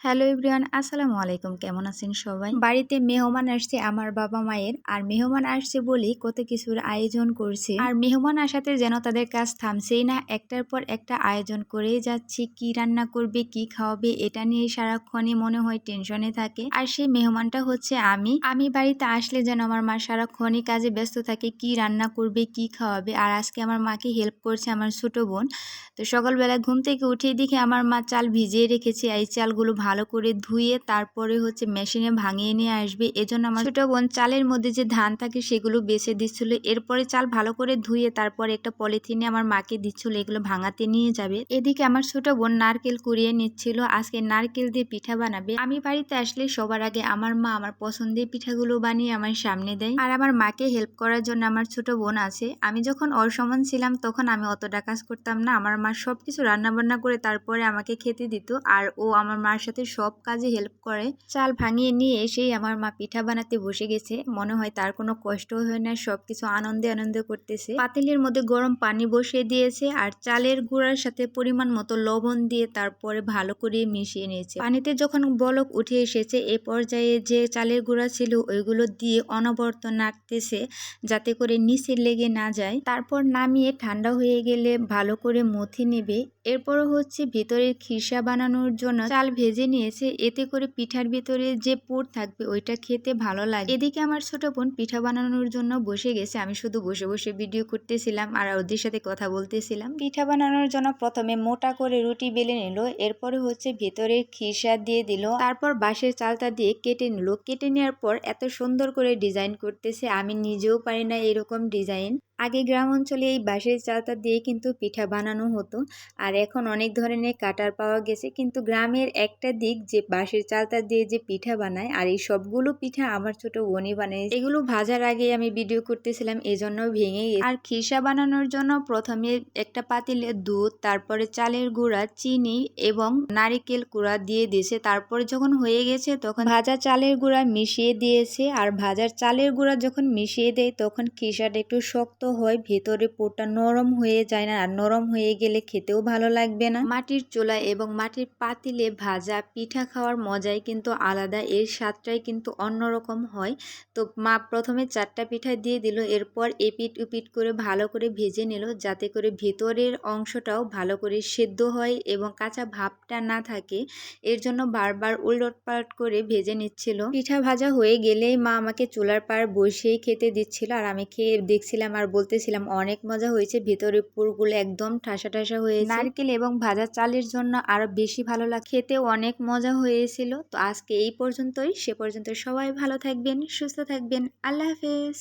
Hello ইব্রিয়ান আসসালামু আলাইকুম। কেমন আছেন সবাই? বাড়িতে মেহমান আসছে আমার বাবা মায়ের। আর মেহমান আসছে বলি কত কিছুর আয়োজন করছে। আর মেহমান আসাতে যেন তাদের কাজ থামছেই না। একটার পর একটা আয়োজন করেই যাচ্ছি। কি রান্না করবে, কি খাওয়াবে, এটা নিয়ে সারাক্ষণই মনে হয় টেনশনে থাকে। আর সেই মেহমানটা হচ্ছে আমি। আমি বাড়িতে আসলে যেন আমার মা সারাক্ষণই কাজে ব্যস্ত থাকে। কি রান্না করবে, কি খাওয়াবে। আর আজকে আমার মাকে হেল্প করছে আমার ছোট বোন। তো সকালবেলা ঘুম থেকে উঠে দেখে আমার মা চাল ভিজিয়ে রেখেছে। এই চালগুলো ভালো করে ধুয়ে তারপরে হচ্ছে মেশিনে ভাঙিয়ে নিয়ে আসবে। এজন্য আমার ছোট বোন চালের মধ্যে যে ধান থাকে সেগুলো বেছে দিচ্ছিল। এরপরে চাল ভালো করে ধুয়ে তারপরে একটা পলিথিনে আমার মাকে দিচ্ছিল, এগুলো ভাঙাতে নিয়ে যাবে। এদিকে আমার ছোট বোন নারকেল কুড়িয়ে নিচ্ছিল। আজকে নারকেল দিয়ে পিঠা বানাবে। আমি বাড়িতে আসলে সবার আগে আমার মা আমার পছন্দের পিঠাগুলো বানিয়ে আমার সামনে দেয়। আর আমার মাকে হেল্প করার জন্য আমার ছোট বোন আছে। আমি যখন অসমান ছিলাম তখন আমি অতটা কাজ করতাম না। আমার মা সবকিছু রান্না বান্না করে তারপরে আমাকে খেতে দিত। আর ও আমার মার সাথে সব কাজে হেল্প করে। চাল ভাঙিয়ে নিয়ে এসেই আমার মা পিঠা বানাতে বসে গেছে। মনে হয় তার কোনো কষ্ট হয় না সব কিছু আনন্দে আনন্দে করতেছে। পাতিলের মধ্যে গরম পানি বসিয়ে দিয়েছে আর চালের গুঁড়ার সাথে পরিমাণ মতো লবণ দিয়ে তারপরে ভালো করে মিশিয়ে নিয়েছে। পানিতে যখন বলক উঠে এসেছে, এ পর্যায়ে যে চালের গুঁড়া ছিল, ওইগুলো দিয়ে অনবরত নাড়তেছে যাতে করে নিচে লেগে না যায়। তারপর নামিয়ে ঠান্ডা হয়ে গেলে ভালো করে মথি নেবে। এরপর হচ্ছে ভিতরের খিসা বানানোর জন্য চাল ভেজে নিয়েছে, এতে করে পিঠার ভিতরে যে পুর থাকবে ওইটা খেতে ভালো লাগে। এদিকে আমার ছোট বোন পিঠা বানানোর জন্য বসে গেছে। আমি শুধু বসে বসে ভিডিও করতেছিলাম আর ওদের সাথে কথা বলতেছিলাম। পিঠা বানানোর জন্য প্রথমে মোটা করে রুটি বেলে নিল, এরপরে হচ্ছে ভেতরের খিসা দিয়ে দিল, তারপর বাঁশের চালটা দিয়ে কেটে নিল। কেটে নেওয়ার পর এত সুন্দর করে ডিজাইন করতেছে, আমি নিজেও পারি না এরকম ডিজাইন। আগে গ্রাম অঞ্চলে এই বাঁশের চালতা দিয়ে কিন্তু পিঠা বানানো হতো। আর এখন অনেক ধরনের কাটার পাওয়া গেছে। কিন্তু গ্রামের একটা দিক যে বাঁশের চালতা দিয়ে যে পিঠা বানায়, আর এই সবগুলো পিঠা আমার ছোট বোনই বানায়। এগুলো ভাজার আগে আমি ভিডিও করতেছিলাম এজন্য ভেঙে আর খিসা বানানোর জন্য প্রথমে একটা পাতিলে দুধ, তারপরে চালের গুঁড়া, চিনি এবং নারিকেল কুড়া দিয়ে দিয়েছে। তারপরে যখন হয়ে গেছে তখন ভাজা চালের গুঁড়া মিশিয়ে দিয়েছে। আর ভাজার চালের গুঁড়া যখন মিশিয়ে দেয় তখন খিসাটা একটু শক্ত হয়, ভেতরে পোটা নরম হয়ে যায় না। আর নরম হয়ে গেলে খেতেও ভালো লাগবে না। মাটির চুলা এবং মাটির পাতিলে ভাজা পিঠা খাওয়ার মজাই কিন্তু আলাদা, এর স্বাদটাই কিন্তু অন্যরকম হয়। তো মা প্রথমে চারটা পিঠা দিয়ে দিল, এরপর এপিট উপিট করে ভালো করে ভেজে নিল, যাতে করে ভেতরের অংশটাও ভালো করে সেদ্ধ হয় এবং কাঁচা ভাবটা না থাকে। এর জন্য বারবার উলট পালট করে ভেজে নিচ্ছিল। পিঠা ভাজা হয়ে গেলেই মা আমাকে চুলার পার বসেই খেতে দিচ্ছিল, আর আমি খেয়ে দেখছিলাম আর বলতেছিলাম অনেক মজা হয়েছে। ভেতরে পুরগুলো একদম ঠাসা ঠাসা হয়েছে। নারকেল এবং ভাজা চালের জন্য আরও বেশি ভালো লাগে। খেতে অনেক মজা হয়েছিল। তো আজকে এই পর্যন্তই। সে পর্যন্ত সবাই ভালো থাকবেন সুস্থ থাকবেন। আল্লাহ হাফেজ।